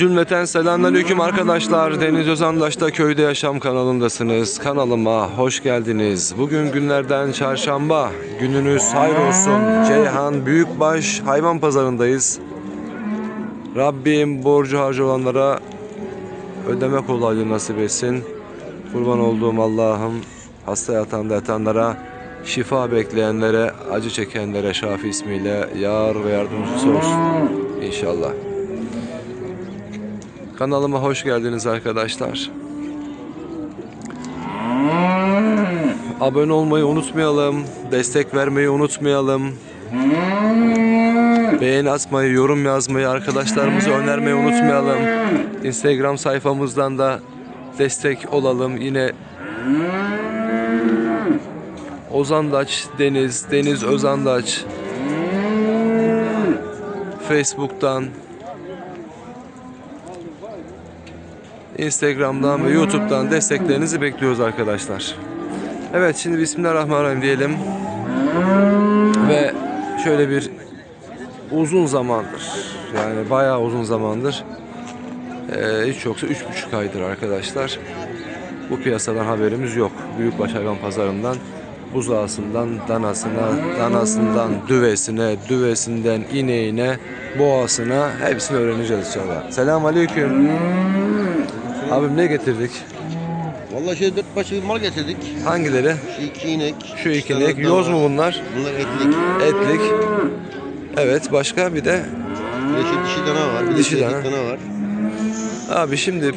Cümleten selamünaleyküm arkadaşlar. Deniz Özandaş'ta Köyde Yaşam kanalındasınız. Kanalıma hoş geldiniz. Bugün günlerden çarşamba. Gününüz hayır olsun. Ceyhan Büyükbaş Hayvan Pazarındayız. Rabbim borcu harcı olanlara ödeme kolaylığı nasip etsin. Kurban olduğum Allah'ım hasta yatağında yatanlara, şifa bekleyenlere, acı çekenlere Şafi ismiyle yar ve yardımcısı olsun. İnşallah. Kanalıma hoş geldiniz arkadaşlar. Abone olmayı unutmayalım. Destek vermeyi unutmayalım. Beğeni atmayı, yorum yazmayı, arkadaşlarımıza önermeyi unutmayalım. Instagram sayfamızdan da destek olalım. Yine Ozandaç Deniz, Deniz Özandaç Facebook'tan Instagram'dan ve YouTube'dan desteklerinizi bekliyoruz arkadaşlar. Evet şimdi Bismillahirrahmanirrahim diyelim. Ve şöyle bir uzun zamandır yani bayağı uzun zamandır eee, hiç yoksa üç buçuk aydır arkadaşlar. Bu piyasadan haberimiz yok. Büyükbaş hayvan pazarından buzağısından danasına, danasından düvesine, düvesinden ineğine, boğasına hepsini öğreneceğiz inşallah. Selamun aleyküm. Abim ne getirdik? Vallahi şey dört parça bir mal getirdik. Hangileri? Şu iki inek. Şu iki inek. Yoz mu bunlar? Bunlar etlik. Etlik. Evet başka bir de Bir de şu dişi dana var. Bir de Dişi dana. dana. dana var. abi şimdi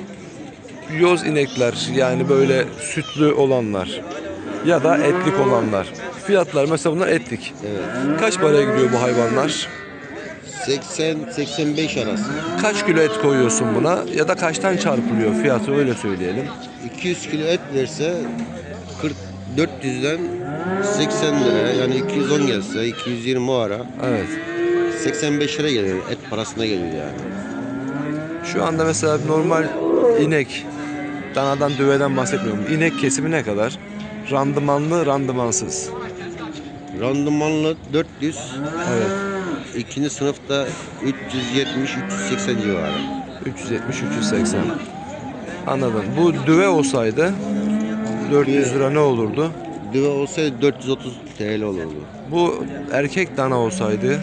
yoz inekler yani böyle sütlü olanlar ya da etlik olanlar. Fiyatlar mesela bunlar etlik. Evet. Kaç paraya gidiyor bu hayvanlar? 80-85 arası. Kaç kilo et koyuyorsun buna ya da kaçtan çarpılıyor fiyatı öyle söyleyelim. 200 kilo et verse 40 400'den 80 lira yani 210 gelse 220 o ara Evet. 85 lira geliyor et parasına geliyor yani. Şu anda mesela normal inek, danadan düveden bahsetmiyorum. İnek kesimi ne kadar? Randımanlı, randımansız. Randımanlı 400 Evet. İkinci sınıfta 370-380 civarı. 370-380. Anladım. Bu düve olsaydı 400 lira ne olurdu? Düve olsaydı 430 TL olurdu. Bu erkek dana olsaydı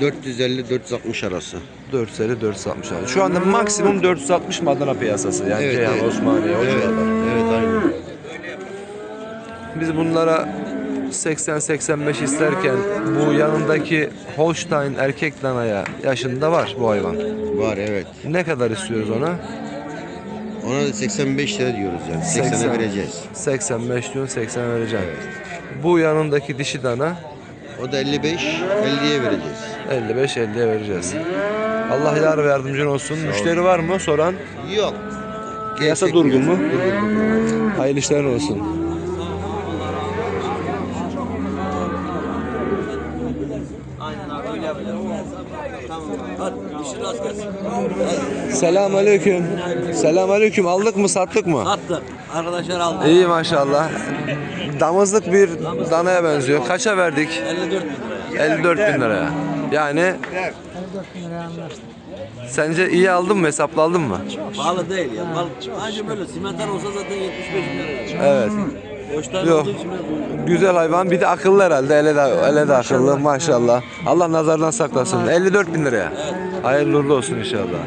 450-460 arası. 450 460 lira. Şu anda maksimum 460 Adana piyasası. Yani Evet, Ceyhan, evet. Osmaniye o Evet, evet aynen. Biz bunlara 80-85 isterken bu yanındaki Holstein erkek danaya yaşında var bu hayvan. Var evet. Ne kadar istiyoruz ona? Ona da 85 lira diyoruz yani. 80'e 80. vereceğiz. 85 diyorsun 80 vereceğim. Bu yanındaki dişi dana O da 55, 50'ye vereceğiz. 55 50'ye vereceğiz. Allah yar ve yardımcın olsun. Müşteri var mı soran? Yok. Piyasa durgun mu? Durgun. Hayırlı işler olsun. Selam aleyküm. Selam aleyküm. Aldık mı sattık mı? Attı. Arkadaşlar aldı. İyi maşallah. Damızlık bir danaya benziyor. Kaça verdik? 54 bin liraya. 54 bin liraya. Yani Sence iyi aldın mı? Hesaplı aldın mı? Pahalı değil ya. Ancak böyle simental olsa zaten 75 bin lira. Evet. Boştan Yok. Güzel hayvan. Bir de akıllı herhalde. Ele de, ele de akıllı maşallah. Allah nazardan saklasın. 54 bin liraya. Hayırlı uğurlu olsun inşallah.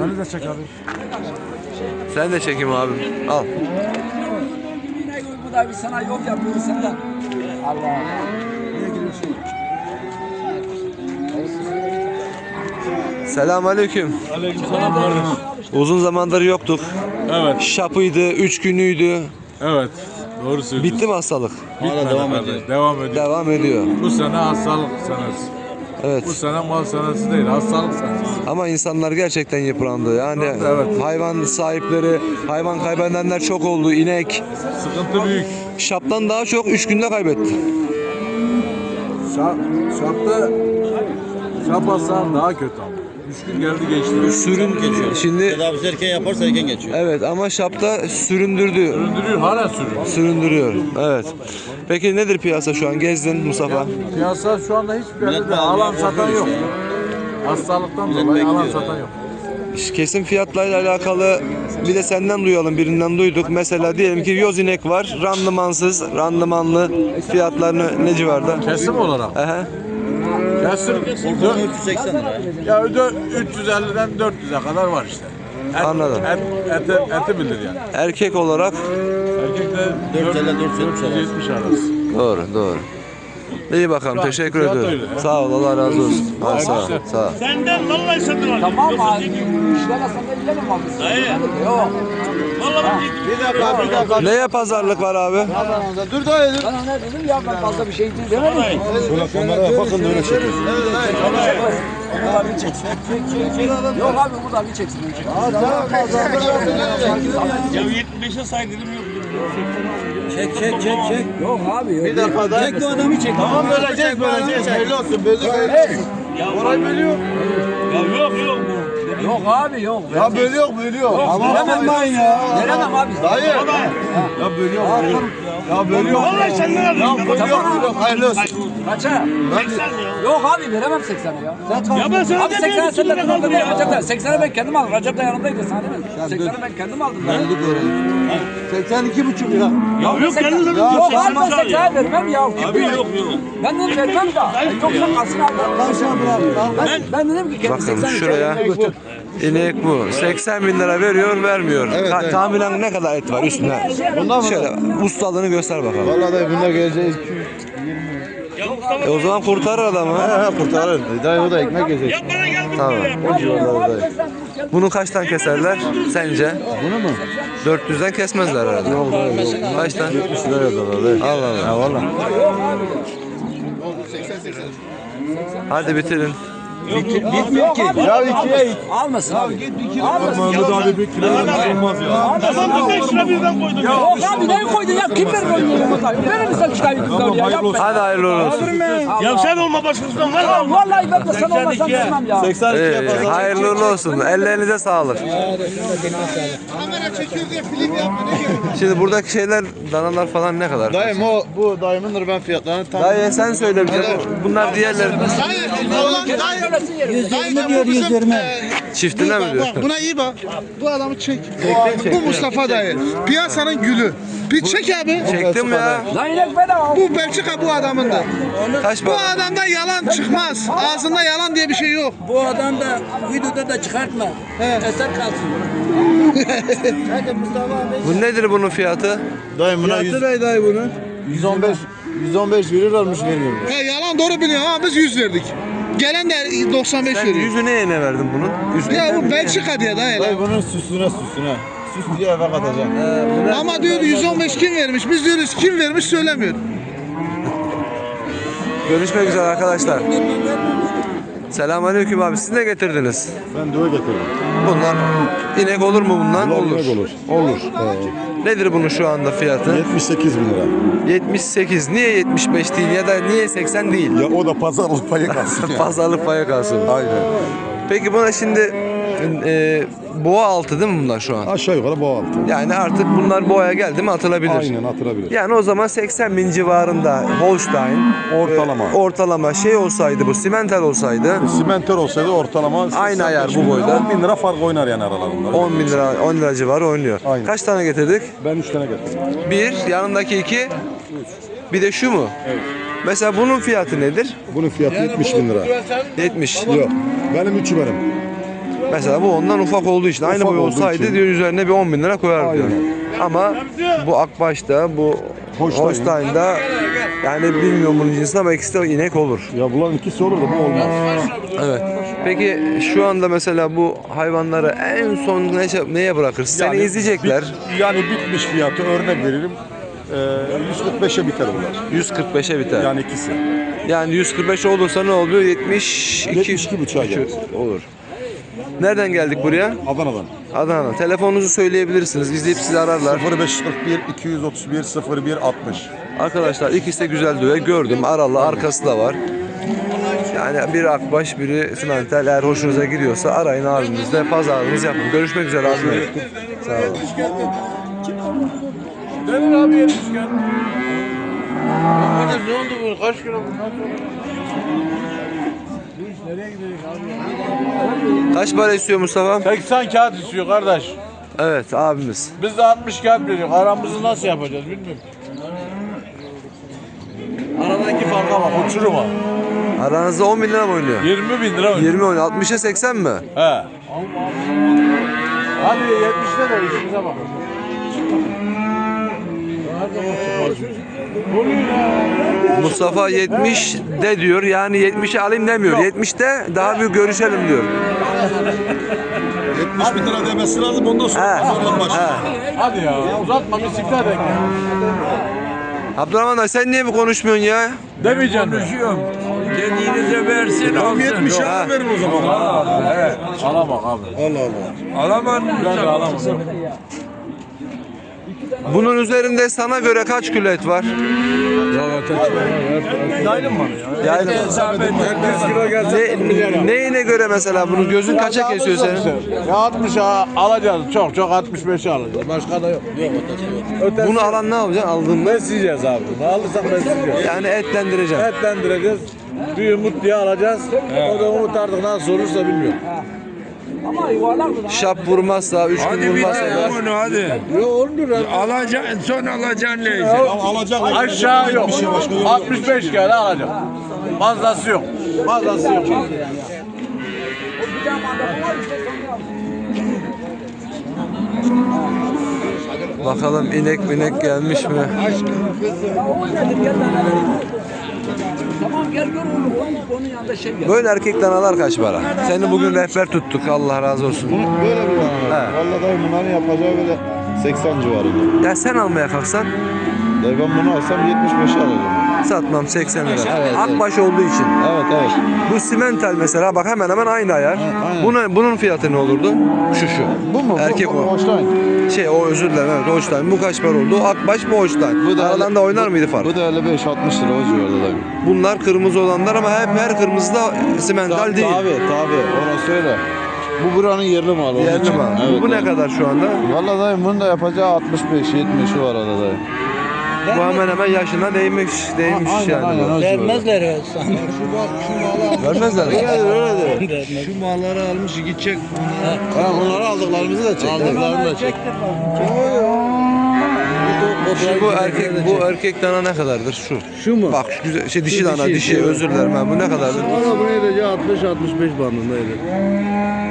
Beni de çek abi. Sen de çekim abim. Al. Bu da bir sana yol yapıyor sen de. Allah. Niye giriyorsun? Selam aleyküm. Aleykümselam kardeş. Uzun zamandır yoktuk. Evet, Şapıydı, üç günlüydü. evet. Doğru söylüyorsun. Bitti mi hastalık? Hala devam ediyor. Devam ediyor. Devam ediyor. Bu sene hastalık senesi. Evet. Bu sene mal senesi değil, hastalık senesi. Ama insanlar gerçekten yıprandı. Yani Evet. hayvan sahipleri, hayvan kaybedenler çok oldu. İnek, Sıkıntı büyük. şaptan daha çok 3 günde kaybetti. Şap, şapta şap hastalığı daha kötü ama. Üç gün geldi geçti. Sürün şimdi Tedavisi erken yaparsa erken geçiyor. evet ama şapta süründürdü. Süründürüyor, hala sürüyor. Süründürüyor. Evet. Peki nedir piyasa şu an? Gezdin Mustafa. Piyasa şu anda hiçbir yerde de alan satan yok. Hastalıktan dolayı alan satan yok. Kesim fiyatlarıyla alakalı bir de senden duyalım, birinden duyduk. Mesela diyelim ki yoz inek var, randımansız, randımanlı fiyatlarını ne civarda? Kesim olarak. Aha. Kesim 380 lira. ya öde 350'den 400'e kadar var işte. Et, Anladım. Et, eti, eti bilir yani. Erkek olarak Erkek de 450 470 arası. 470 arası. doğru, doğru. İyi bakalım, teşekkür fiyat ediyorum. öyle. Sağ ol, Allah razı olsun. Hadi sağ ol, sağ ol. Senden vallahi satın aldım. Tamam abi. İşler aslında yiyelim abi. Dayı. Yok. Vallahi ben çekim. Neye pazarlık var abi? Dur dayı dur. Ona dedim ya ben fazla bir şey değil demedim. Şöyle kameraya bakın da öyle çekiyorsun. Burada bir çeksin. Yok abi bir çeksin. Ya 75'e say dedim yok. Çek çek çek çek. Yok abi yok. Bir defa daha. Çek bu adamı çek. Tamam Böleceğiz böleceğiz. Hayırlı olsun. Böldük. Orayı bölüyor. Ya yok yok. Yok abi yok. Ya bölüyor bölüyor. Veremem ben ya. Veremem abi. Dayı. Ya bölüyor bölüyor. Ya bölüyor. Vallahi senden aldım. Ya bölüyor bölüyor. Hayırlı olsun. Kaça? 80 ya. Yok abi veremem 80 ya. Ya ben sana Abi demiyorum 80'e sen de üstüne kullandın kaldım ya. ya. Recep'ten. 80'e ben kendim aldım. Recep de yanımdaydı sana demedim. 80'e ben kendim aldım. Ben. 82 buçuk lira. Ya yok kendin zaten Yok abi 80 ben sağ ya. 80'e vermem ya. Abi yok yok. Ben de vermem da. Yoksa kalsın abi. Ben, ben dedim ki kendi Bakın 80 şuraya inek bu. 80 bin lira veriyor, vermiyor. Ta- Tahminen ne kadar et var üstüne? Bundan mı? Şöyle ustalığını göster bakalım. Vallahi dayı bunlar geleceğiz. Ya Mustafa E o zaman kurtarır adamı. He he kurtarır. Dayı o da ekmek yiyecek. ya bana geldin Tamam. böyle. O civarlarda dayı. Bunu kaçtan keserler sence? Bunu mu? 400'den kesmezler herhalde. Kaçtan? 70 lira yazarlar dayı. Allah Allah. Ha valla. Hadi bitirin. Bitmiyor ki. Ya ikiye iki. Almasın abi. Almasın. Mahmut abi bir kilo olmaz ya. Tamam da 5 lira birden koydum. Ya. Yok abi ne koydun ya? Kim verir onu yumurta? Verir misin çıkayım kızlar ya? Yapma. Hadi hayırlı olsun. Ya sen olma başkasından var mı? Vallahi ben de sen olmasan vermem ya. 82 Ee, yapar. hayırlı uğurlu olsun. Ellerinize sağlık. Şimdi buradaki şeyler, danalar falan ne kadar? Dayım o bu dayımındır ben fiyatlarını tam. Dayı sen söyle bize. Bu- Bunlar diğerleri. Yüzlerime diyor yüzlerime. Çiftine mi diyor? Bak buna iyi bak. Bu adamı çek. Bu Mustafa dayı. Piyasanın gülü. Bir çek abi. Çektim ya. Bu Belçika bu adamındır. Kaç Bu para? adamdan yalan çıkmaz. Ağzında yalan diye bir şey yok. Bu adam da videoda da çıkartma. Eser kalsın. Bu nedir bunun fiyatı? Dayım buna 100, ne dayı bunu? 115 115 verirlermiş vermiyorum. He yalan doğru biliyor ama biz 100 verdik. Gelen de 95 Sen veriyor. yüzü neye ne verdin bunun? Yüzü Ya bu Belçika diye dayı. Dayı bunun süsüne süsüne. Süs diye eve katacak. Ama diyor 115 kim vermiş? Biz diyoruz kim vermiş söylemiyor. Görüşmek üzere arkadaşlar. Selamünaleyküm abi. Siz ne getirdiniz? Ben döve getirdim. Bunlar inek olur mu bundan? Olur. olur. Olur. Nedir bunun şu anda fiyatı? 78 bin lira. 78. Niye 75 değil ya da niye 80 değil? Ya o da pazarlık payı kalsın. Pazarlık paya kalsın. Aynen. Peki buna şimdi e, boğa altı değil mi bunlar şu an? Aşağı yukarı bu altı. Yani artık bunlar boğaya geldi mi atılabilir. Aynen atılabilir. Yani o zaman 80 bin civarında Holstein Ortalama. e, ortalama şey olsaydı bu simental olsaydı Simenter olsaydı ortalama Aynı 85 ayar bu boyda. 10 bin lira fark oynar yani aralarında. 10 bin lira 10 lira civarı oynuyor. Aynen. Kaç tane getirdik? Ben 3 tane getirdim. Bir, yanındaki iki. Bir de şu mu? Evet. Mesela bunun fiyatı nedir? Bunun fiyatı 70 bin lira. 70. Yok. Benim üçü benim. Mesela bu ondan ufak olduğu için aynı Ufak boy olsaydı için. diyor üzerine bir 10 bin lira koyar diyor. Ama bu Akbaş'ta bu Holstein. Holstein'da yani bilmiyorum bunun cinsini ama ikisi de inek olur. Ya bunların ikisi olur da bu olmaz. Evet. Peki şu anda mesela bu hayvanları en son ne, neye bırakırsın? Seni izleyecekler. bit- yani bitmiş fiyatı örnek veririm. Ee, 145'e biter bunlar. 145'e biter. Yani ikisi. Yani 145 olursa ne oluyor? 72 72 buçuğa gelir. olur. Nereden geldik buraya? Adana'dan. Adana'dan. Telefonunuzu söyleyebilirsiniz. İzleyip sizi ararlar. 0541 231 01 60. Arkadaşlar ikisi de güzel düve. Gördüm. Aralı. Arkası da var. Yani biri akbaş, biri simental. Eğer hoşunuza gidiyorsa arayın abimizle. Pazarınızı yapın. Görüşmek üzere abi. Sağ olun. Ne oldu bu? Kaç kilo bu? Kaç para istiyor Mustafa? 80 kağıt istiyor kardeş. Evet abimiz. Biz de 60 kağıt veriyoruz. Aramızı nasıl yapacağız bilmiyorum. Aradaki farka bak uçuruma. Aranızda 10 bin lira mı oynuyor? 20 bin lira. 20 oynuyor. 60'a 80 mi? He. Hadi 70'te de işimize bak. Mustafa 70 de diyor. Yani 70'i alayım demiyor. 70'te daha bir görüşelim diyor. 70 bin lira demesi lazım ondan sonra He. pazarlık başlıyor. Hadi ya uzatma bir siklet ek. Abdurrahman dayı sen niye mi konuşmuyorsun ya? Demeyeceksin mi? Dediğinize versin Tam alsın. 70 Ha. lira verin o zaman. Alamak abi. Allah Allah. Alamam. Ben de alamam. Bunun üzerinde sana göre kaç kilo et var? Yaylım var ya. Yani Her 100 kilo gelse ne, neyine göre mesela bunu gözün kaça kesiyor senin? Ya 60'a alacağız. Çok çok 65'e alacağız. Başka da yok. Yok ötesi. Bunu alan ne yapacaksın? Aldın mı? besleyeceğiz abi. Ne alırsak besleyeceğiz. Yani etlendireceksin. Etlendireceğiz. Bir umut diye alacağız. O da umut artık nasıl olursa bilmiyorum. Şap vurmazsa, üç gün Hadi bir vurmazsa da. bunu hadi. Yok olmuyor abi. Alacaksın son alacaksın neyse. Alacak. Aşağı yok. 65 kere alacağım. Fazlası yok. Fazlası yok. Bakalım inek minek gelmiş mi? Tamam gel gör onu. Onun yanında şey gel. Böyle erkek danalar kaç para? Seni bugün rehber tuttuk. Allah razı olsun. Böyle bir bana. He. Vallahi dayı bunların yapacağı böyle 80 civarında. Ya sen almaya kalksan Dayı ben bunu alsam 75'e alacağım. Satmam 80 lira. Evet, Akbaş olduğu için. Evet evet. Bu simental mesela bak hemen hemen aynı ayar. aynen. Bunun, bunun fiyatı ne olurdu? Şu şu. Bu mu? Erkek bu, o. bu, Holstein. Şey o özür dilerim evet Holstein. Bu kaç para oldu? Akbaş bu Holstein. Bu da Aralarında oynar mıydı fark? Bu da 55-60 lira o civarda dayı. Bunlar kırmızı olanlar ama hep her kırmızı da simental Tabii değil. tabii tabii orası öyle. Bu buranın yerli malı. Yerli mi? Evet, bu ne evet. kadar şu anda? Vallahi dayı bunun da yapacağı 65-70 var arada dayı. Bu hemen hemen yaşına değmiş, değmiş yani. bu. Vermezler ya sana. Vermezler mi? Şu malları almış gidecek. Ha, onları aldıklarımızı da çek. Aldıklarını da çek. Şimdi bu erkek bu erkek dana ne kadardır şu? Şu mu? Bak şu güzel şey dişi dana dişi özür dilerim ha bu ne kadardır? Valla bu neydi 60-65 bandındaydı.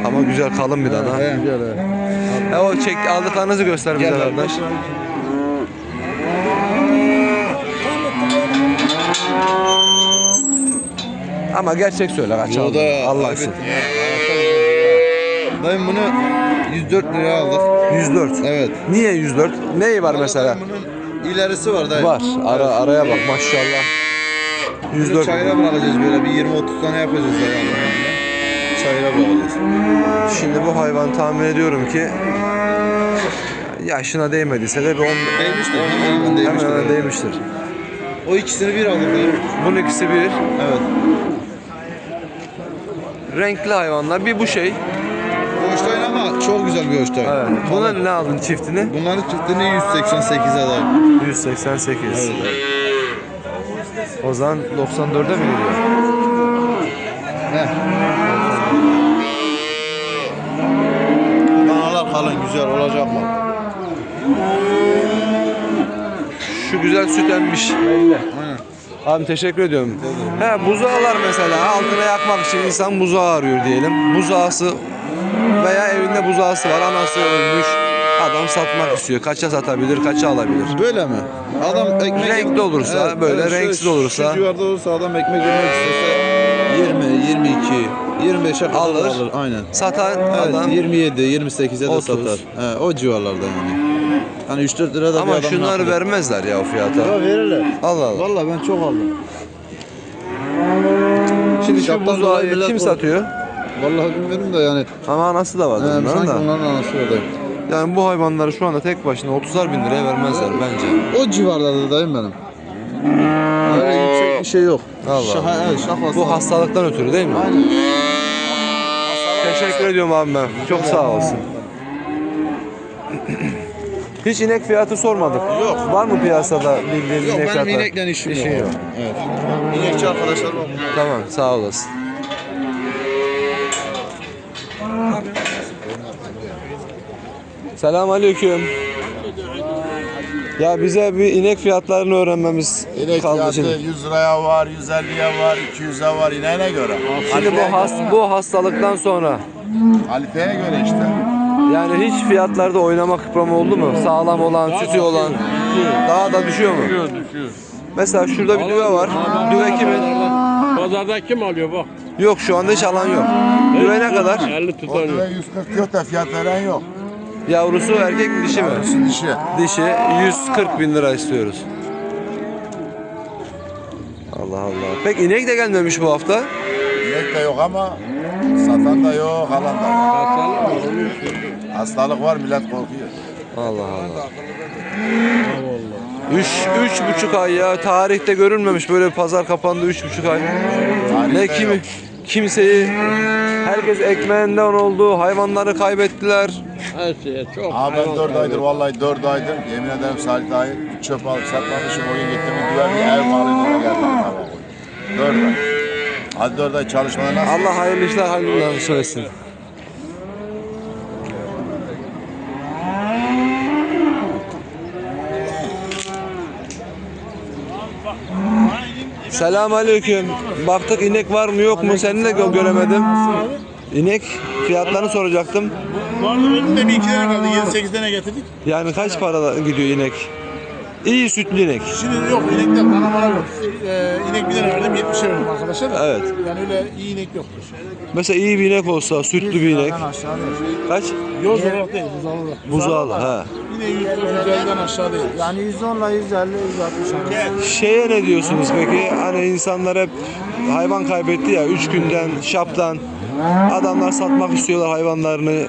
Ama güzel kalın bir dana. Güzel he. E o çek aldıklarınızı göster bize kardeş. Ama gerçek söyle kaç aldın? Allah için. Dayım bunu 104 liraya aldık. 104. Evet. Niye 104? Neyi var mesela? Bunun ilerisi var dayı. Var. Ara araya bak maşallah. Bunu 104. çayıra bırakacağız böyle bir 20-30 tane yapacağız dayı. Çayıra bırakacağız. Şimdi bu hayvan tahmin ediyorum ki yaşına değmediyse de bir 10 Değmiştir. Hemen hemen hemen değmiştir. değmiştir. O ikisini bir dayı. Bunun ikisi bir. Evet. Renkli hayvanlar. Bir bu şey. Hoştayın ama çok güzel hoştayın. Evet. Buna ne aldın çiftini? Bunların çiftini 188'e dayı. 188. O zaman 94'e mi gidiyor? Heh. Danalar kalın güzel olacak mı? Şu güzel süt emmiş. Aynen. Abi teşekkür ediyorum. He buzağılar mesela altına yakmak için insan buzağı arıyor diyelim. Buzağısı veya evinde buzağısı var anası ölmüş. Adam satmak istiyor. Kaça satabilir, kaça alabilir? Böyle mi? Adam ekmek Renkli olursa, böyle şu- renksiz olursa. Şu civarda olursa adam ekmek yemek istese 20, 22, 25'e kadar Alır. alır. Aynen. Satan Evet, adam 27, 28'e de 30. satar. He, o civarlarda yani. Hani 3-4 lira da bir ama adam şunları nakli. vermezler ya o fiyata. Ya verirler. Allah Allah. Vallahi ben çok aldım. Şimdi şu dolayı millet kim bu- satıyor? Vallahi bilmiyorum da yani. Ama anası da var He, bunların sanki da. onların anası orada. Yani bu hayvanları şu anda tek başına 30'ar bin liraya vermezler bence. O civarlarda dayım benim. Öyle yüksek bir şey yok. Allah Şaha, Allah. evet, şah Bu hastalıktan ötürü değil mi? Aynen. Teşekkür ediyorum abi ben. Çok sağ olasın. Hiç inek fiyatı sormadık. Yok. Var mı piyasada bildiğiniz Yok inek benim fiyatı? inekle işim İşin yok. yok. Evet. İnekçi arkadaşlar var. Tamam sağ olasın. Selam aleyküm. Ya bize bir inek fiyatlarını öğrenmemiz İnek kaldı fiyatı şimdi. 100 liraya var, 150'ye var, 200'e var ineğine göre. Şimdi bu, has, bu hastalıktan sonra Alife'ye göre işte yani hiç fiyatlarda oynama kıprama oldu mu? Sağlam olan, sütü olan daha da düşüyor mu? Düşüyor düşüyor. Mesela şurada bir düve var. Düve kimin? Pazarda kim alıyor bak. Yok şu anda hiç alan yok. Düve ne kadar? 50 O tutanıyor. düve 140 diyor da fiyat veren yok. Yavrusu erkek mi dişi mi? Şu dişi. Dişi 140 bin lira istiyoruz. Allah Allah. Pek inek de gelmemiş bu hafta. İnek de yok ama satan da yok, alan da yok. Hastalık var millet korkuyor. Allah Allah. Üç, üç buçuk ay ya. Tarihte görülmemiş böyle bir pazar kapandı üç buçuk ay. Tarihte Ne kimi yok. kimseyi herkes ekmeğinden oldu. Hayvanları kaybettiler. Her şeye çok. Abi ben 4 aydır vallahi 4 aydır yemin ederim Salih bir çöp alıp satmamışım o gün gittim bir bir ev malıyla geldim. 4 ay. Hadi 4 ay çalışmadan nasıl? Allah hayırlı işler hayırlı etsin. Selam aleyküm. Baktık inek var mı yok mu seni de gö- göremedim. İnek fiyatlarını soracaktım. Vardı benim de bir iki tane kaldı. 7-8 tane getirdik. Yani kaç para gidiyor inek? İyi sütlü inek. Şimdi yok inekler kanamalar yok. Ee, inek bir tane verdim 70'e verdim arkadaşlar. da. Evet. Yani öyle iyi inek yoktur. Mesela iyi bir inek olsa, sütlü bir inek. Kaç? Yoz olarak değil, buz olarak. Buzağlı. Ha. Yine 100 150'den aşağı değil. Yani 110 ile 150, 160 arası. Şeye ne diyorsunuz peki? Hani insanlar hep hayvan kaybetti ya 3 günden, şaptan. Adamlar satmak istiyorlar hayvanlarını.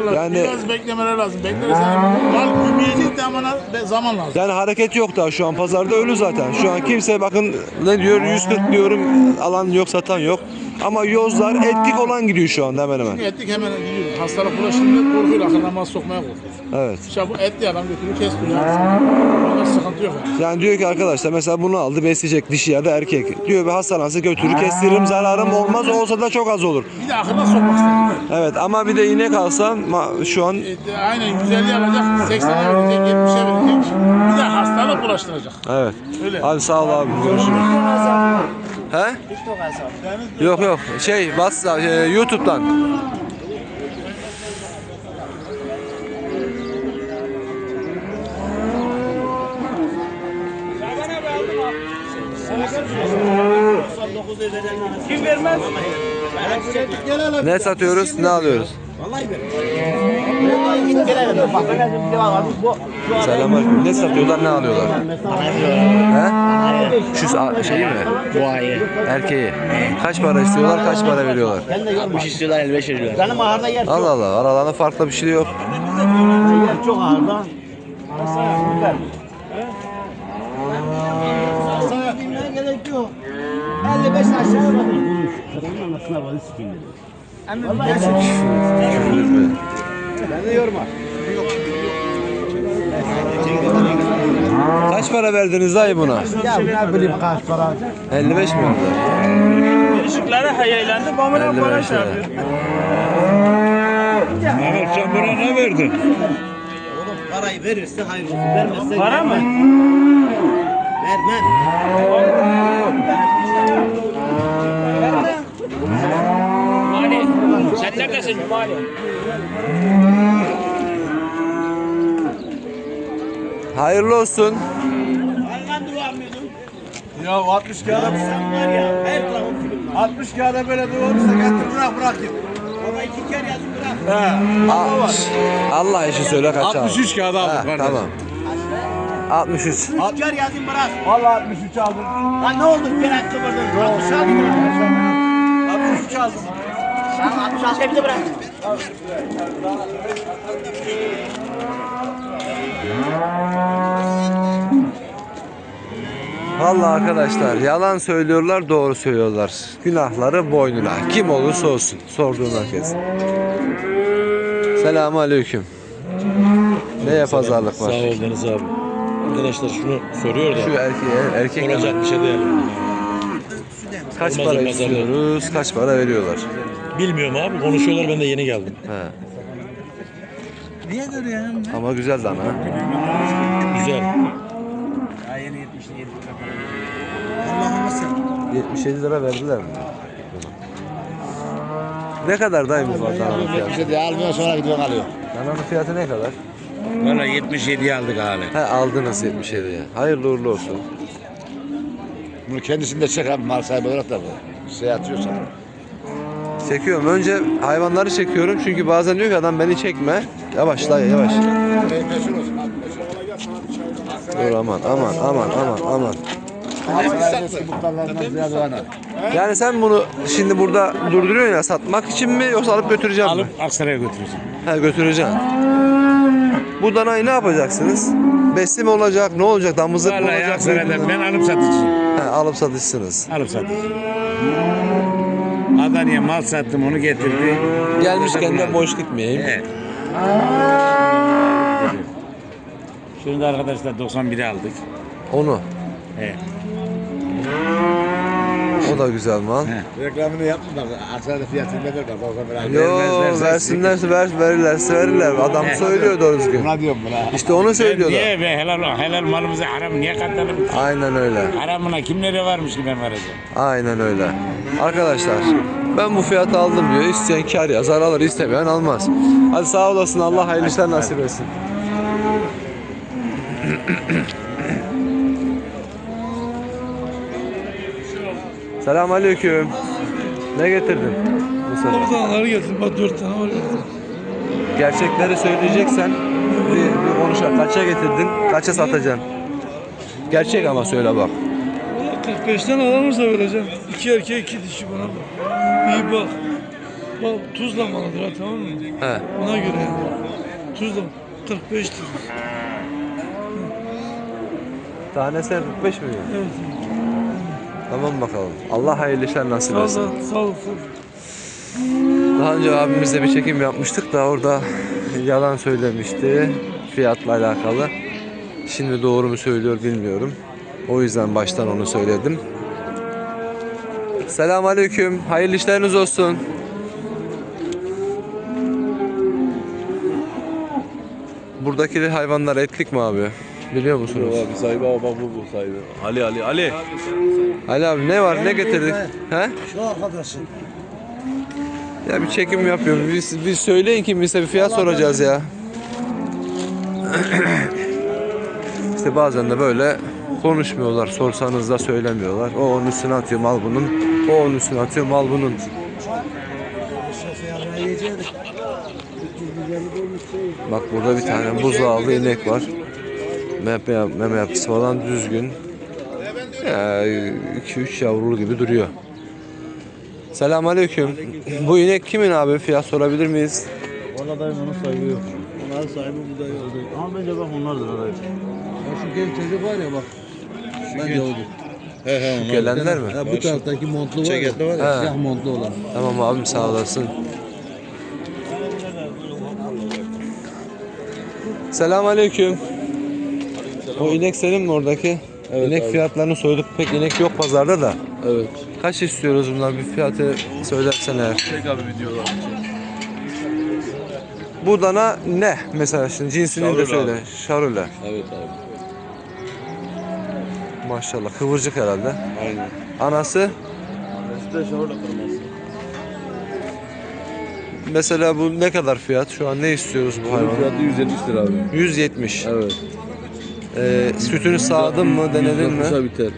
Vallahi Yani- biraz beklemeler lazım. Bekleriz yani. Mal büyümeyecek de ama zaman lazım. Yani hareket yok daha şu an pazarda ölü zaten. Şu an kimse bakın ne diyor 140 diyorum alan yok satan yok. Ama yozlar etlik olan gidiyor şu anda hemen hemen. Ettik hemen gidiyor. Hastalık bulaştığında korkuyor. Akıldan mal sokmaya korkuyor. Evet. İşte bu etli adam götürüyor kestiriyor. Onda sıkıntı yok yani. Yani diyor ki arkadaşlar mesela bunu aldı besleyecek dişi ya da erkek. Diyor bir hastalansa götürür kestiririm zararım olmaz olsa da çok az olur. Bir de akıldan sokmak istedim. Evet ama bir de inek alsam ma- şu an E, aynen 150 alacak, 80'e verecek, 70'e verecek. Bir de hastalık bulaştıracak. evet. Öyle. Abi sağ ol abi görüşürüz. He? Yok yok şey WhatsApp e, YouTube'dan. Ne satıyoruz, ne alıyoruz? Selamünaleyküm. Ne satıyorlar, ne alıyorlar? He? Şu şeyi mi? Duayı. Erkeği. Kaç para istiyorlar, kaç para veriyorlar? 60 istiyorlar 55 veriyorlar. Benim ahırda yer Allah Allah, aralarında farklı bir şey yok. yer çok ahırda. gerek yok. 55 aşağı bakın. Onun anasına bana sikeyim Kaç para verdiniz dayı buna? Ya ne bileyim kaç para. 55 mi oldu? Işıkları hayallendi, babamın 55 lira. Mehmet sen buna ne verdin? Oğlum parayı verirse hayır. Vermezse Para mı? Vermem. Sen neredesin Cumali? Hayırlı olsun. Ya 60 kağıda Sen var ya her tarafın film var. 60 kağıda böyle doğurursa getir bırak bırak git. Baba iki kere yazın bırak. Allah işi söyle kaç aldın? 63 kağıda aldım Ha, kardeşim. tamam. 63. İki kere yazın bırak. Valla 63 aldım. Lan ne oldu? Gene kıvırdın. 60 aldın bırak. 63 aldım. Sen 60 al bize bırak. Vallahi arkadaşlar yalan söylüyorlar doğru söylüyorlar. Günahları boynuna. Kim olursa olsun. Sorduğun herkes. Selamun aleyküm. Neye pazarlık var? Sağ ol Deniz abi. Arkadaşlar şunu soruyor da Şu erkeğe, erkek olacak bir şey değil. kaç olmaz para olmaz istiyoruz, kaç para veriyorlar? Bilmiyorum abi konuşuyorlar ben de yeni geldim. He. Niye görüyorsun? Ama güzel dana. Güzel. Allah'ıma sen. 77 lira verdiler mi? Ne kadar dayım bu dananın fiyatı? İşte almıyor sonra gidiyor alıyor. Dananın fiyatı ne kadar? Valla 77 aldık abi. He aldınız 77'ye. Hayırlı uğurlu olsun. Bunu kendisini de çek abi mal sahibi olarak da bu. Şey atıyorsan. Çekiyorum. Önce hayvanları çekiyorum çünkü bazen diyor ki adam beni çekme. Yavaş dayı yavaş. Dur aman aman aman aman aman. Yani sen bunu şimdi burada durduruyorsun ya satmak için mi yoksa alıp götüreceksin mi? Alıp Aksaray'a götüreceğim. He götüreceksin. Bu danayı ne yapacaksınız? Besli mi olacak? Ne olacak? Damızlık mı Vallahi olacak? Aksaray'da ben alıp satıcıyım. He, alıp satışsınız. Alıp satıcıyım. Adana'ya mal sattım onu getirdi. Gelmişken de boş gitmeyeyim. Evet. Şimdi arkadaşlar 91'i aldık. Onu. Evet. O da güzel mal. Reklamını yaptım da Aksaray'da fiyatını ne bak o zaman. Yo Vermezlerse- versinlerse ver, verirlerse verirler. Adam söylüyor doğru düzgün. Buna diyorum buna. İşte onu söylüyorlar. Niye be helal, helal malımıza haram niye katalım? Aynen öyle. Haramına kimlere varmış ki ben varacağım? Aynen öyle. Arkadaşlar ben bu fiyatı aldım diyor. İsteyen kar yazar alır, istemeyen almaz. Hadi sağ olasın. Allah hayırlı işler nasip etsin. Selam aleyküm. Ne getirdin? Bu sefer? Danaları getir. Bak dört tane var. Gerçekleri söyleyeceksen bir, bir konuşalım. Kaça getirdin? Kaça satacaksın? Gerçek ama söyle bak. 45'ten alanırsa vereceğim. İki erkek iki dişi bana bak. İyi bak. Bak tuzla malıdır ha tamam mı? He. Ona göre yani. Tuzla 45 lira. Tanesi 45 milyon. Evet. Tamam bakalım. Allah hayırlı işler nasip etsin. sağ ol. sağ ol. Daha önce abimizle bir çekim yapmıştık da orada yalan söylemişti fiyatla alakalı. Şimdi doğru mu söylüyor bilmiyorum. O yüzden baştan onu söyledim. Selam aleyküm. Hayırlı işleriniz olsun. Buradaki hayvanlar etlik mi abi? Biliyor musunuz? Abi sahibi ama bak bu bu sahibi. Ali Ali Ali. Ali abi ne var? Ne getirdik? He? Şu arkadaşım. Ya bir çekim yapıyorum. Biz, biz söyleyin ki bize bir fiyat soracağız ya. işte bazen de böyle konuşmuyorlar. Sorsanız da söylemiyorlar. O onun üstüne atıyor mal bunun. O onun üstüne atıyor mal bunun. Bak burada bir tane buzağlı inek var. Meme, meme yapısı falan düzgün. Ya 2-3 yavrulu gibi duruyor. Selamünaleyküm. Bu inek kimin abi? Fiyat sorabilir miyiz? Valla dayım onun sahibi yok. Onların sahibi bu dayı oldu. Ama bence bak onlardır dayı. Ya şu genç çocuk var ya bak. Bence odur. He he Şu gelenler mi? Ya bu taraftaki montlu var ya. Ceketli var ya. Siyah montlu olan. Tamam abim sağ olasın. Selamünaleyküm. O inek senin mi oradaki? inek fiyatlarını sorduk. Pek inek yok pazarda da. Evet. Kaç istiyoruz bunlar? Bir fiyatı söylersen eğer. Çek abi videolar. Bu dana ne? Mesela şimdi cinsini de Şarole söyle. Şarole. Evet abi. Maşallah. Kıvırcık herhalde. Aynen. Anası Üstte şarole kırması. mesela bu ne kadar fiyat? Şu an ne istiyoruz bu hayvanı? fiyatı 170 lira abi. 170. Evet. Ee, sütünü sağdın mı? Denedin mi? 160'a biter.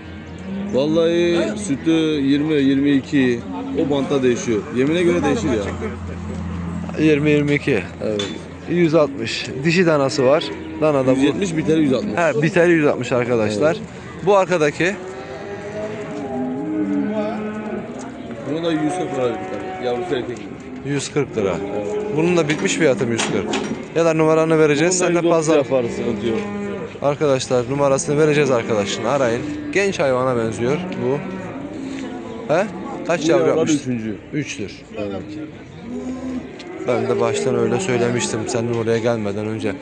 Vallahi sütü 20, 22 o bantta değişiyor. Yemine göre değişir ya. 20-22. Evet. 160. Dişi danası var. Dana da bu. 170 biter 160. He, biter 160 arkadaşlar. Bu arkadaki Buna da 140 lira biter. Yavrusu erkek. 140 lira. Bunun da bitmiş fiyatı mı 140? Ya da numaranı vereceğiz. Sen de 130 pazar yaparız sıkıntı yok. Arkadaşlar numarasını vereceğiz arkadaşın. Arayın. Genç hayvana benziyor bu. He? Kaç yavru yapmış? üçüncü. Üçtür. Evet. Ben de baştan öyle söylemiştim sen oraya gelmeden önce.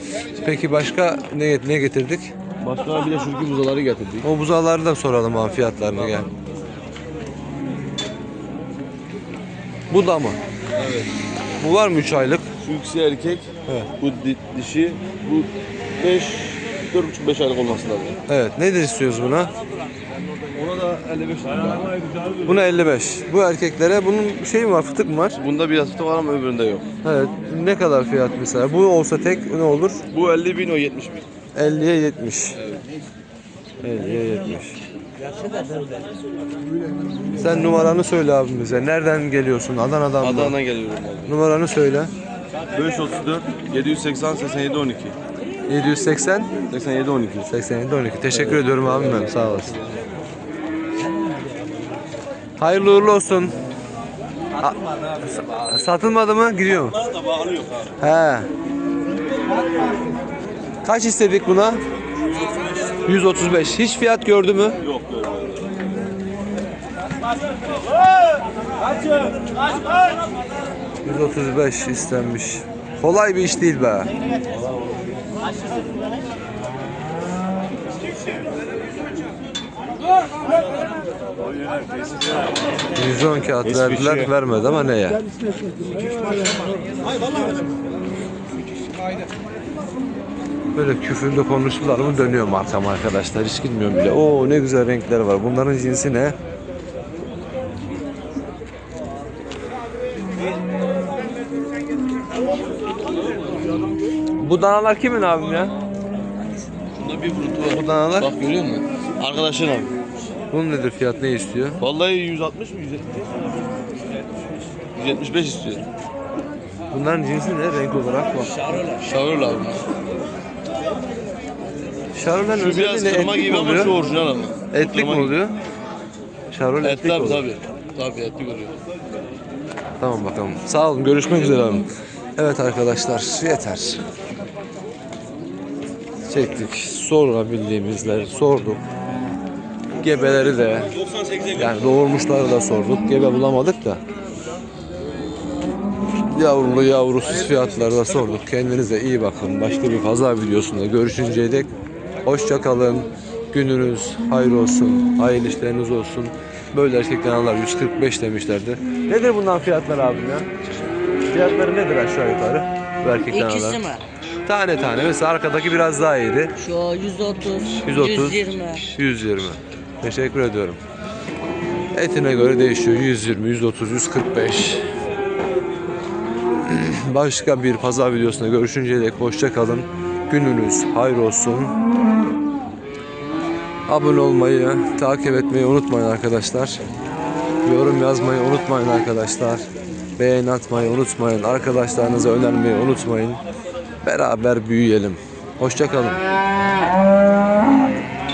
Peki başka ne, ne getirdik? Başka bir de şurki buzaları getirdik. O buzağları da soralım abi fiyatlarını gel. Bu da mı? Evet. Bu var mı 3 aylık? Şu ikisi erkek, Evet. Bu di- dişi bu 5 4,5 5 aylık olması lazım. Evet. Nedir istiyoruz buna? Ona da 55 lira. Buna 55. Bu erkeklere bunun şey mi var? Fıtık mı var? Bunda biraz fıtık var ama öbüründe yok. Evet. Ne kadar fiyat mesela? Bu olsa tek ne olur? Bu 50 bin o 70 bin. 50'ye 70. 50'ye 70. Sen numaranı söyle abimize. Nereden geliyorsun? Adana'dan mı? Adana'dan geliyorum abi. Numaranı söyle. 534 780 87 12. 780 87 12. 87 12. Teşekkür ediyorum abim benim. Sağ olasın. Hayırlı uğurlu olsun. A- sa- satılmadı mı? Gidiyor mu? He. Kaç istedik buna? 135. Hiç fiyat gördü mü? Yok görmedim. 135 istenmiş. Kolay bir iş değil be. %10 kağıt verdiler, vermedi ama neye? Böyle küfürlü konuştular mı dönüyorum arkama arkadaşlar. Hiç gitmiyorum bile. Oo ne güzel renkler var. Bunların cinsi ne? Bu danalar kimin abim ya? Bunda bir vurutu var. Bu danalar? Bak görüyor musun? Arkadaşın abi. Bunun nedir fiyat ne istiyor? Vallahi 160 mı 170 175 istiyor. Bunların cinsi ne renk olarak bak. Şavurlu abi. Şarolen Şu özelliği biraz ne? kırma Etlik gibi mi ama oluyor? şu orijinal ama. Etlik mi Kırma gibi. oluyor? Şarol Et etlik tabi oluyor. tabi. Tabi etli oluyor. Tamam bakalım. Sağ olun. Görüşmek üzere abi. Evet arkadaşlar yeter. Çektik. Sorabildiğimizleri sorduk. Gebeleri de yani doğurmuşları da sorduk. Gebe bulamadık da. Yavrulu yavrusuz fiyatları da sorduk. Kendinize iyi bakın. Başka bir pazar videosunda görüşünceye dek hoşça kalın. Gününüz hayır olsun. Hayırlı işleriniz olsun. Böyle erkek kanallar 145 demişlerdi. Nedir bundan fiyatlar abim ya? Fiyatları nedir aşağı yukarı? Bu erkek İkisi kanallar. mi? Tane tane. Mesela arkadaki biraz daha iyiydi. Şu 130, 130, 120. 120. Teşekkür ediyorum. Etine göre değişiyor. 120, 130, 145. Başka bir pazar videosunda görüşünceye dek hoşça kalın. Gününüz hayır olsun. Abone olmayı, takip etmeyi unutmayın arkadaşlar. Yorum yazmayı unutmayın arkadaşlar. Beğen atmayı unutmayın. Arkadaşlarınıza önermeyi unutmayın. Beraber büyüyelim. Hoşça kalın.